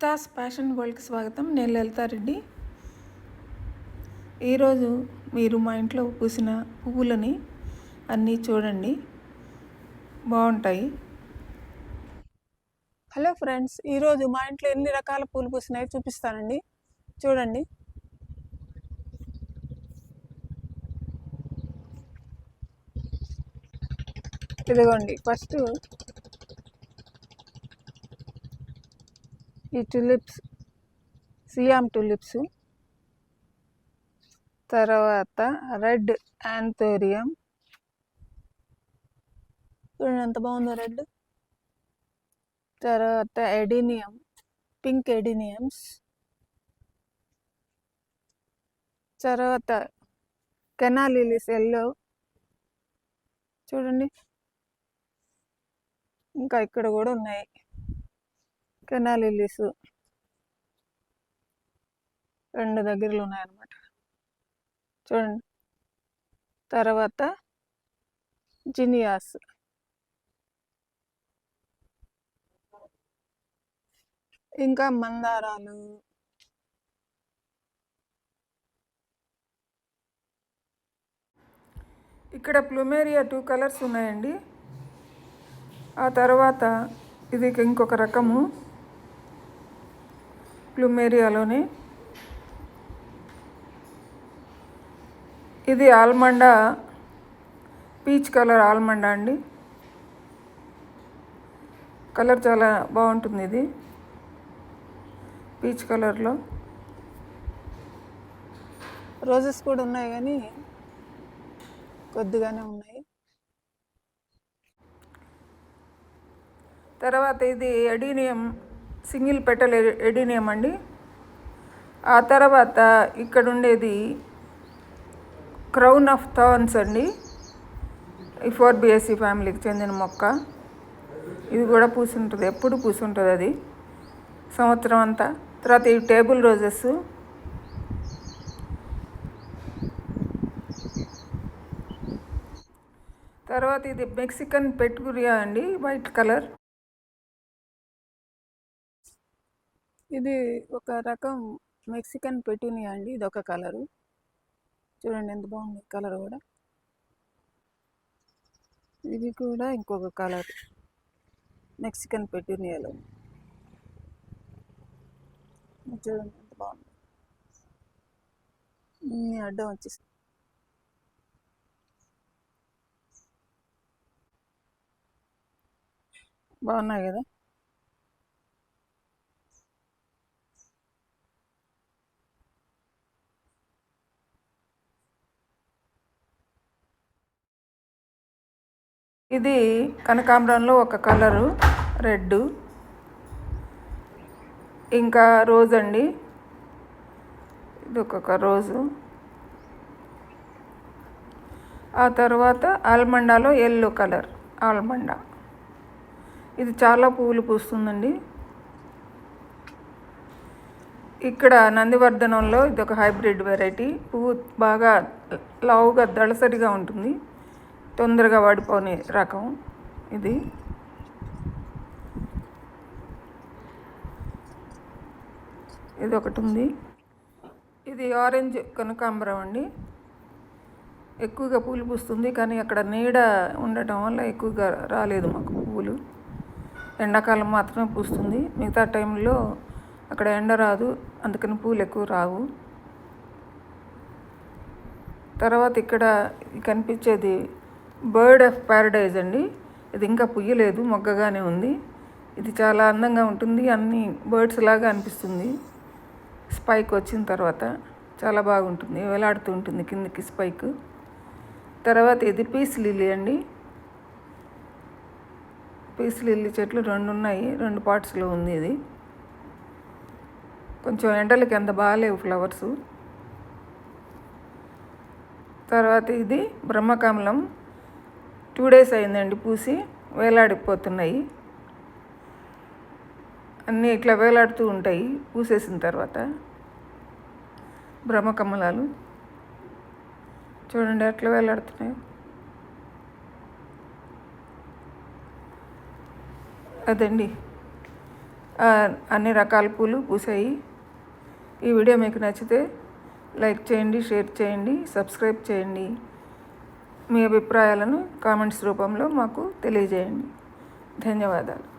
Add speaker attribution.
Speaker 1: Lalitha's fashion వరల్డ్కి స్వాగతం. నేను లలితారెడ్డి ఈరోజు మీరు మా ఇంట్లో పూసిన పువ్వులని అన్నీ చూడండి. బాగుంటాయి. హలో ఫ్రెండ్స్ ఈరోజు మా ఇంట్లో ఎన్ని రకాల పూలు పూసినాయో చూపిస్తానండి. చూడండి. ఇదిగోండి ఫస్ట్ ఈ టులిప్స్ సియామ్ టులిప్స్ తర్వాత రెడ్ యాంథోరియం చూడండి ఎంత బాగుందో రెడ్ తర్వాత ఎడినియం పింక్ ఎడినియమ్స్ తర్వాత కెనాలిలిస్ ఎల్లో చూడండి. ఇంకా ఇక్కడ కూడా ఉన్నాయి. కెనాలిలిస్ రెండు దగ్గరలో ఉన్నాయన్నమాట. చూడండి. తర్వాత జినియాస్. ఇంకా మందారాలు. ఇక్కడ ప్లూమేరియా టూ కలర్స్ ఉన్నాయండి. ఆ తర్వాత ఇది ఇంకొక రకము. ప్లూమేరియాలోనే ఇది ఆల్మండా పీచ్ కలర్ ఆల్మండా అండి. కలర్ చాలా బాగుంటుంది ఇది పీచ్ కలర్లో. రోజెస్ కూడా ఉన్నాయి కానీ కొద్దిగానే ఉన్నాయి. తర్వాత ఇది ఎడీనియం సింగిల్ పెటల్ ఎడీనియం అండి ఆ తర్వాత ఇక్కడ ఉండేది క్రౌన్ ఆఫ్ థర్న్స్ అండి. ఈ ఫోర్ బిఎస్సి ఫ్యామిలీకి చెందిన మొక్క. ఇది కూడా పూసుంటుంది ఎప్పుడు పూసుంటుంది అది. సంవత్సరం అంతా. తర్వాత ఈ టేబుల్ రోజెస్. తర్వాత ఇది మెక్సికన్ పెట్టుకురియా అండి వైట్ కలర్. ఇది ఒక రకం మెక్సికన్ పెటూనియా అండి ఇది ఒక కలరు. చూడండి ఎంత బాగుంది కలర్ కూడా. ఇది కూడా ఇంకొక కలర్ మెక్సికన్ పెటూనియాలో. చూడండి ఎంత బాగుంది. అడ్డం వచ్చేసి బాగున్నాయి కదా? ఇది కనకాంబరంలో ఒక కలరు రెడ్ ఇంకా రోజ్ అండి. ఇది ఒక్కొక్క రోజు. ఆ తర్వాత ఆల్మండాలో ఎల్లో కలర్ ఆల్మండా. ఇది చాలా పువ్వులు పూస్తుందండి. ఇక్కడ నందివర్ధనంలో ఇది ఒక హైబ్రిడ్ వెరైటీ. పువ్వు బాగా లావుగా దళసరిగా ఉంటుంది. తొందరగా వాడిపోని రకం ఇది. ఇది ఒకటి ఉంది. ఇది ఆరెంజ్ కనకాంబరం అండి. ఎక్కువగా పూలు పూస్తుంది కానీ అక్కడ నీడ ఉండటం వల్ల ఎక్కువగా రాలేదు మాకు పువ్వులు ఎండాకాలం మాత్రమే పూస్తుంది. మిగతా టైంలో అక్కడ ఎండ రాదు అందుకని పూలు ఎక్కువ రావు. తర్వాత ఇక్కడ కనిపించేది బర్డ్ ఆఫ్ ప్యారడైజ్ అండి. ఇది ఇంకా పుయ్యలేదు మొగ్గగానే ఉంది. ఇది చాలా అందంగా ఉంటుంది అన్ని బర్డ్స్ లాగా అనిపిస్తుంది. స్పైక్ వచ్చిన తర్వాత చాలా బాగుంటుంది వేలాడుతూ ఉంటుంది కిందకి స్పైక్. తర్వాత ఇది పీస్ లిల్లీ అండి. పీస్ లిల్లీ చెట్లు రెండు ఉన్నాయి రెండు పార్ట్స్లో ఉంది ఇది. కొంచెం ఎండలకి ఎంత బాగాలేవు ఫ్లవర్స్. తర్వాత ఇది బ్రహ్మకమలం. టూ డేస్ అయిందండి పూసి వేలాడిపోతున్నాయి. అన్నీ ఇట్లా వేలాడుతూ ఉంటాయి పూసేసిన తర్వాత. బ్రహ్మకమలాలు. చూడండి ఎట్లా వేలాడుతున్నాయి. అదండి. అన్ని రకాల పూలు పూసాయి. ఈ వీడియో మీకు నచ్చితే లైక్ చేయండి షేర్ చేయండి సబ్స్క్రైబ్ చేయండి. మీ అభిప్రాయాలను కామెంట్స్ రూపంలో మాకు తెలియజేయండి. ధన్యవాదాలు.